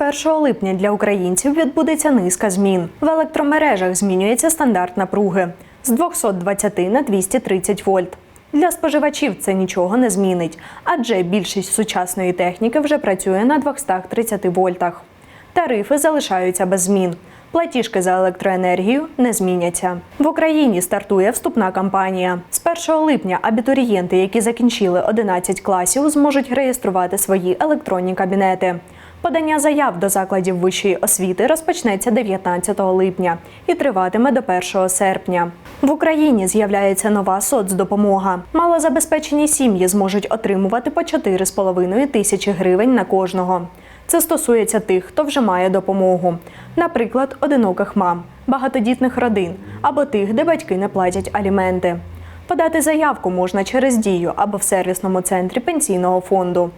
1 липня для українців відбудеться низка змін. В електромережах змінюється стандарт напруги з 220 на 230 вольт. Для споживачів це нічого не змінить, адже більшість сучасної техніки вже працює на 230 вольтах. Тарифи залишаються без змін. Платіжки за електроенергію не зміняться. В Україні стартує вступна кампанія. З 1 липня абітурієнти, які закінчили 11 класів, зможуть реєструвати свої електронні кабінети. Подання заяв до закладів вищої освіти розпочнеться 19 липня і триватиме до 1 серпня. В Україні з'являється нова соцдопомога. Малозабезпечені сім'ї зможуть отримувати по 4,5 тисячі гривень на кожного. Це стосується тих, хто вже має допомогу, наприклад, одиноких мам, багатодітних родин або тих, де батьки не платять аліменти. Подати заявку можна через дію або в сервісному центрі пенсійного фонду.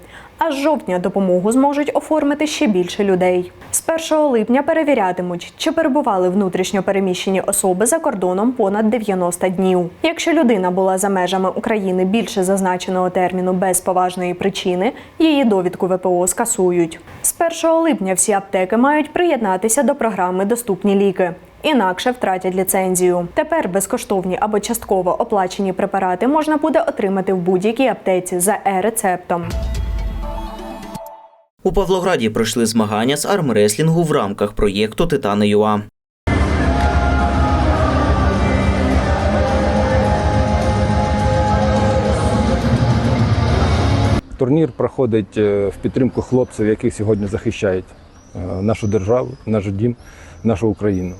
А з жовтня допомогу зможуть оформити ще більше людей. З 1 липня перевірятимуть, чи перебували внутрішньо переміщені особи за кордоном понад 90 днів. Якщо людина була за межами України більше зазначеного терміну без поважної причини, її довідку ВПО скасують. З 1 липня всі аптеки мають приєднатися до програми Доступні ліки. Інакше втратять ліцензію. Тепер безкоштовні або частково оплачені препарати можна буде отримати в будь-якій аптеці за е-рецептом. У Павлограді пройшли змагання з армреслінгу в рамках проєкту Титани ЮА. Турнір проходить е, в підтримку хлопців, які сьогодні захищають е, нашу державу, наш дім, нашу Україну.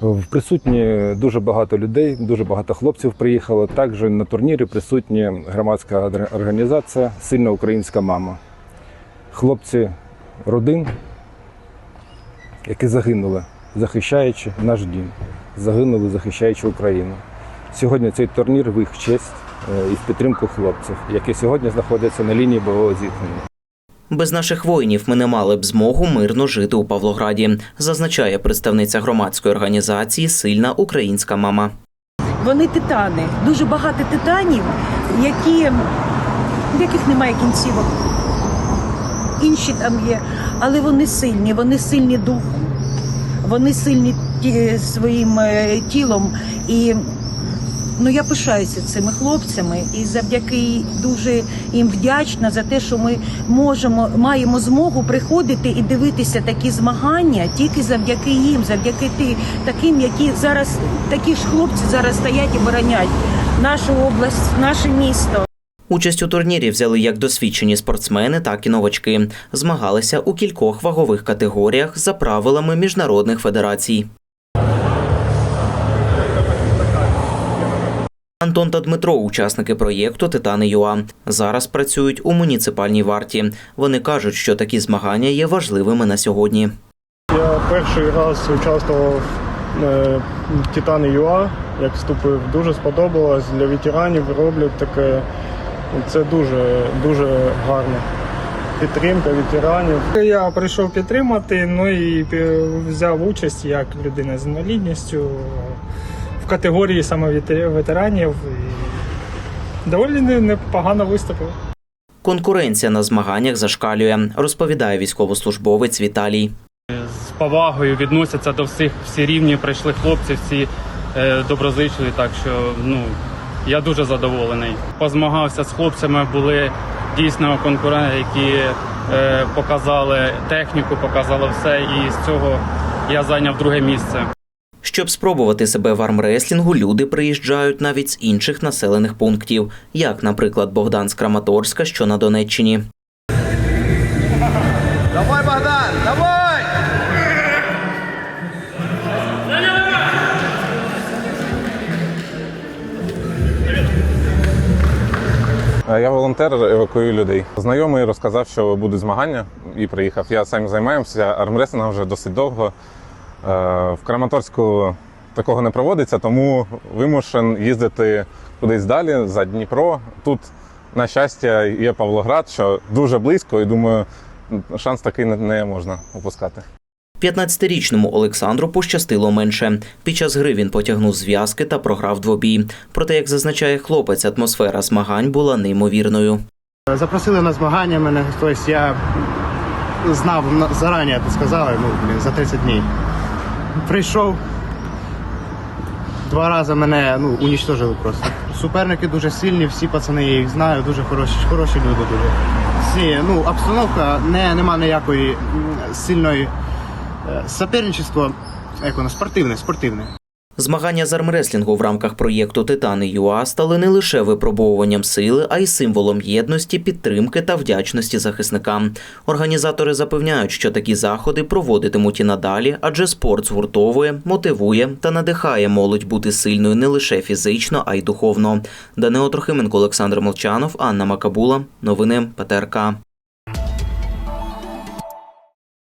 В Присутні дуже багато людей, дуже багато хлопців приїхало. Також на турнірі присутня громадська організація Сильна українська мама. Хлопці родин, які загинули, захищаючи наш дім, загинули, захищаючи Україну. Сьогодні цей турнір в їх честь е, і в підтримку хлопців, які сьогодні знаходяться на лінії бойового зіткнення. Без наших воїнів ми не мали б змогу мирно жити у Павлограді, зазначає представниця громадської організації Сильна українська мама. Вони титани, дуже багато титанів, які, в яких немає кінцівок. Інші там є, але вони сильні, вони сильні духом, вони сильні ті- своїм е, тілом. І ну, я пишаюся цими хлопцями і завдяки дуже їм вдячна за те, що ми можемо, маємо змогу приходити і дивитися такі змагання тільки завдяки їм, завдяки ти, таким, які зараз такі ж хлопці зараз стоять і боронять нашу область, наше місто. Участь у турнірі взяли як досвідчені спортсмени, так і новачки. Змагалися у кількох вагових категоріях за правилами міжнародних федерацій. Антон та Дмитро, учасники проєкту Титани ЮА, зараз працюють у муніципальній варті. Вони кажуть, що такі змагання є важливими на сьогодні. Я перший раз участвував е, в Титани ЮА, як вступив. Дуже сподобалось. Для ветеранів роблять таке. Це дуже дуже гарно. Підтримка ветеранів. Я прийшов підтримати, ну і взяв участь як людина з інвалідністю в категорії саме вете- ветеранів. І доволі непогано виступив. Конкуренція на змаганнях зашкалює, розповідає військовослужбовець Віталій. з повагою відносяться до всіх, всі рівні прийшли хлопці, всі е, доброзичливі, так що ну я дуже задоволений. Позмагався з хлопцями, були дійсно конкуренти, які е, показали техніку, показали все, і з цього я зайняв друге місце. Щоб спробувати себе в армреслінгу, люди приїжджають навіть з інших населених пунктів, як, наприклад, Богдан з Краматорська, що на Донеччині. Я волонтер, евакуюю людей. Знайомий розказав, що будуть змагання, і приїхав. Я сам займаємося армресингом вже досить довго. Е, В Краматорську такого не проводиться, тому вимушен їздити кудись далі, за Дніпро. Тут, на щастя, є Павлоград, що дуже близько, і думаю, шанс такий не- можна упускати. 15-річному Олександру пощастило менше. Під час гри він потягнув зв'язки та програв двобій. Проте, як зазначає хлопець, атмосфера змагань була неймовірною. Запросили на змагання мене. Тобто я знав на- зарані, ти сказали, ну, блін, за 30 днів. Прийшов. Два рази мене ну, унічтожили просто. Суперники дуже сильні, всі пацани, я їх знаю, дуже хороші, хороші люди дуже. Всі, ну, обстановка, не, нема ніякої сильної е, суперничества, спортивне, спортивне. Змагання з армреслінгу в рамках проєкту Титани ЮА стали не лише випробовуванням сили, а й символом єдності, підтримки та вдячності захисникам. Організатори запевняють, що такі заходи проводитимуть і надалі, адже спорт згуртовує, мотивує та надихає молодь бути сильною не лише фізично, а й духовно. Данило Трохименко, Олександр Молчанов, Анна Макабула. Новини ПТРК.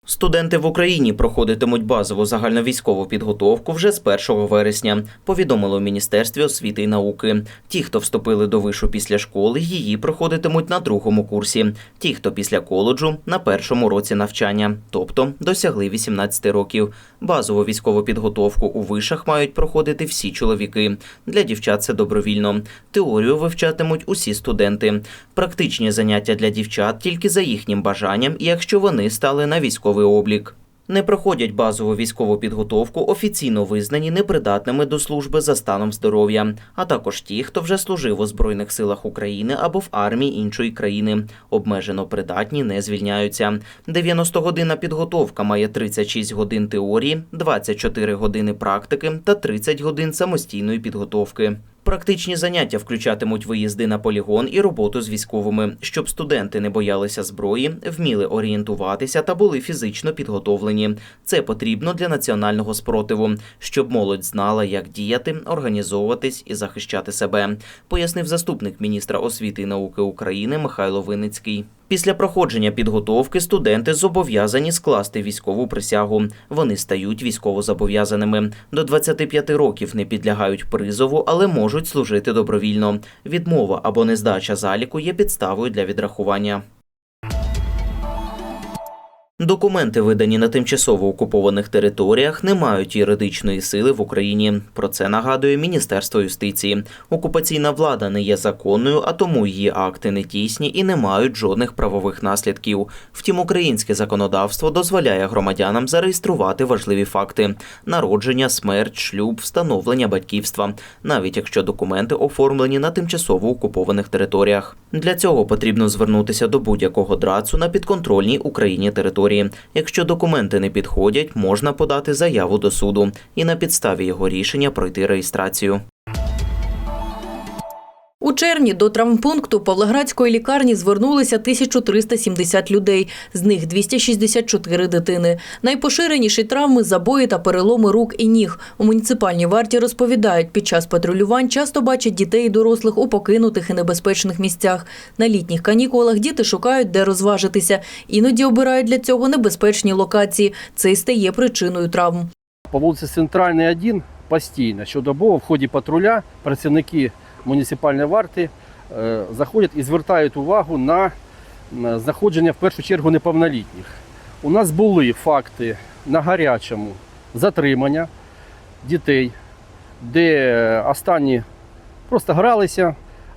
Студенти в Україні проходитимуть базову загальновійськову підготовку вже з 1 вересня, повідомили у Міністерстві освіти і науки. Ті, хто вступили до вишу після школи, її проходитимуть на другому курсі. Ті, хто після коледжу, на першому році навчання, тобто досягли 18 років. Базову військову підготовку у вишах мають проходити всі чоловіки. Для дівчат це добровільно. Теорію вивчатимуть усі студенти. Практичні заняття для дівчат тільки за їхнім бажанням, якщо вони стали на військовий облік. Не проходять базову військову підготовку офіційно визнані непридатними до служби за станом здоров'я, а також ті, хто вже служив у Збройних силах України або в армії іншої країни. Обмежено придатні не звільняються. 90-годинна підготовка має 36 годин теорії, 24 години практики та 30 годин самостійної підготовки. Практичні заняття включатимуть виїзди на полігон і роботу з військовими, щоб студенти не боялися зброї, вміли орієнтуватися та були фізично підготовлені. Це потрібно для національного спротиву, щоб молодь знала, як діяти, організовуватись і захищати себе, пояснив заступник міністра освіти і науки України Михайло Виницький. Після проходження підготовки студенти зобов'язані скласти військову присягу. Вони стають військовозобов'язаними. До 25 років не підлягають призову, але можуть служити добровільно. Відмова або нездача заліку є підставою для відрахування. Документи, видані на тимчасово окупованих територіях, не мають юридичної сили в Україні. Про це нагадує Міністерство юстиції. Окупаційна влада не є законною, а тому її акти не тісні і не мають жодних правових наслідків. Втім, українське законодавство дозволяє громадянам зареєструвати важливі факти: народження, смерть, шлюб, встановлення батьківства, навіть якщо документи оформлені на тимчасово окупованих територіях. Для цього потрібно звернутися до будь-якого драцу на підконтрольній Україні території. Якщо документи не підходять, можна подати заяву до суду і на підставі його рішення пройти реєстрацію. У червні до травмпункту Павлоградської лікарні звернулися 1370 людей, з них 264 дитини. Найпоширеніші травми забої та переломи рук і ніг. У муніципальній варті розповідають, під час патрулювань часто бачать дітей і дорослих у покинутих і небезпечних місцях. На літніх канікулах діти шукають, де розважитися. Іноді обирають для цього небезпечні локації. Це й стає причиною травм. По вулиці Центральній 1 постійно щодобово в ході патруля працівники муніципальної варти е, заходять і звертають увагу на знаходження в першу чергу неповнолітніх. У нас були факти на гарячому затримання дітей, де останні просто гралися,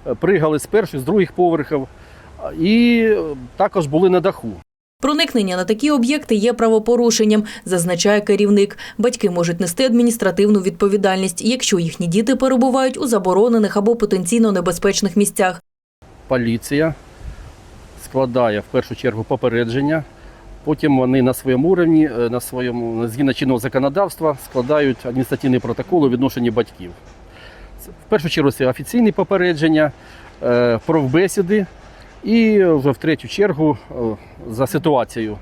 е, пригали з перших, з других поверхів і також були на даху. Проникнення на такі об'єкти є правопорушенням, зазначає керівник. Батьки можуть нести адміністративну відповідальність, якщо їхні діти перебувають у заборонених або потенційно небезпечних місцях. поліція складає в першу чергу попередження. Потім вони на своєму рівні, е, на своєму згідно чинного законодавства, складають адміністративний протокол у відношенні батьків. В першу чергу це офіційні попередження, е, профбесіди і вже в третю чергу е, за ситуацією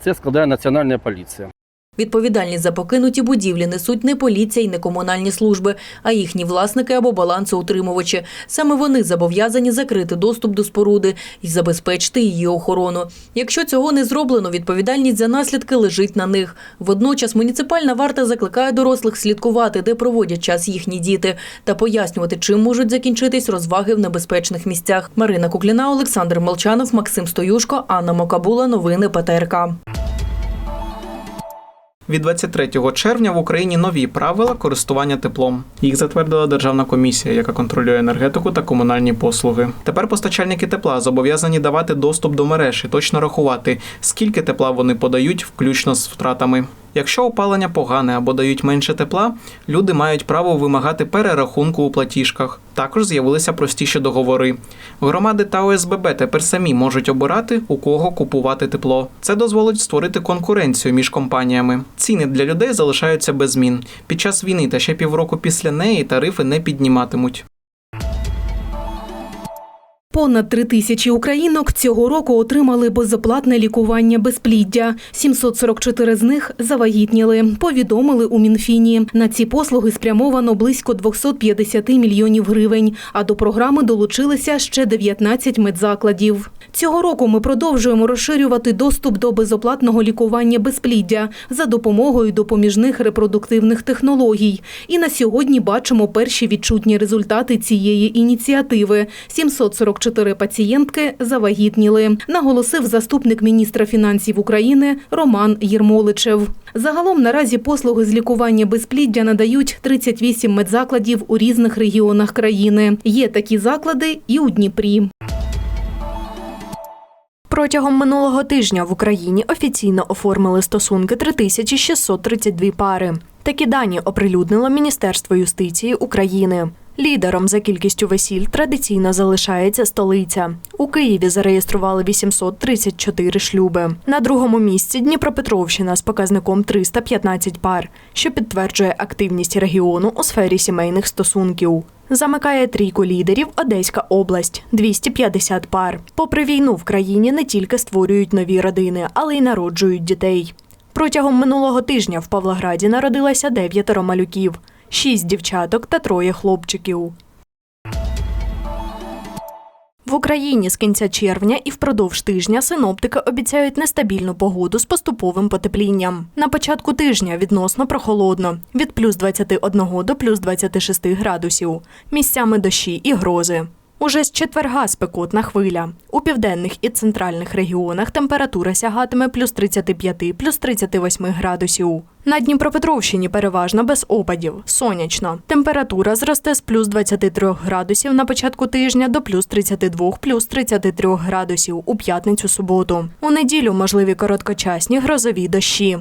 це складає Національна поліція. Відповідальність за покинуті будівлі несуть не поліція і не комунальні служби, а їхні власники або балансоутримувачі. Саме вони зобов'язані закрити доступ до споруди і забезпечити її охорону. Якщо цього не зроблено, відповідальність за наслідки лежить на них. Водночас муніципальна варта закликає дорослих слідкувати, де проводять час їхні діти, та пояснювати, чим можуть закінчитись розваги в небезпечних місцях. Марина Кукліна, Олександр Молчанов, Максим Стоюшко, Анна Мокабула. Новини ПТРК. Від 23 червня в Україні нові правила користування теплом. Їх затвердила Державна комісія, яка контролює енергетику та комунальні послуги. Тепер постачальники тепла зобов'язані давати доступ до мереж і точно рахувати, скільки тепла вони подають, включно з втратами. Якщо опалення погане або дають менше тепла, люди мають право вимагати перерахунку у платіжках. Також з'явилися простіші договори. Громади та ОСББ тепер самі можуть обирати, у кого купувати тепло. Це дозволить створити конкуренцію між компаніями. Ціни для людей залишаються без змін. Під час війни та ще півроку після неї тарифи не підніматимуть. Понад три тисячі українок цього року отримали безоплатне лікування безпліддя. 744 з них завагітніли, повідомили у Мінфіні. На ці послуги спрямовано близько 250 мільйонів гривень, а до програми долучилися ще 19 медзакладів. Цього року ми продовжуємо розширювати доступ до безоплатного лікування безпліддя за допомогою допоміжних репродуктивних технологій. І на сьогодні бачимо перші відчутні результати цієї ініціативи. 744 пацієнтки завагітніли, наголосив заступник міністра фінансів України Роман Єрмоличев. Загалом наразі послуги з лікування безпліддя надають 38 медзакладів у різних регіонах країни. Є такі заклади і у Дніпрі. Протягом минулого тижня в Україні офіційно оформили стосунки 3632 пари. Такі дані оприлюднило Міністерство юстиції України. Лідером за кількістю весіль традиційно залишається столиця. У Києві зареєстрували 834 шлюби. На другому місці Дніпропетровщина з показником 315 пар, що підтверджує активність регіону у сфері сімейних стосунків. Замикає трійку лідерів Одеська область 250 пар. Попри війну в країні не тільки створюють нові родини, але й народжують дітей. Протягом минулого тижня в Павлограді народилося дев'ятеро малюків, шість дівчаток та троє хлопчиків. В Україні з кінця червня і впродовж тижня синоптики обіцяють нестабільну погоду з поступовим потеплінням. На початку тижня відносно прохолодно від плюс 21 до плюс 26 градусів. Місцями дощі і грози. Уже з четверга спекотна хвиля. У південних і центральних регіонах температура сягатиме плюс 35, плюс 38 градусів. На Дніпропетровщині переважно без опадів, сонячно. Температура зросте з плюс 23 градусів на початку тижня до плюс 32, плюс 33 градусів у п'ятницю-суботу. У неділю можливі короткочасні грозові дощі.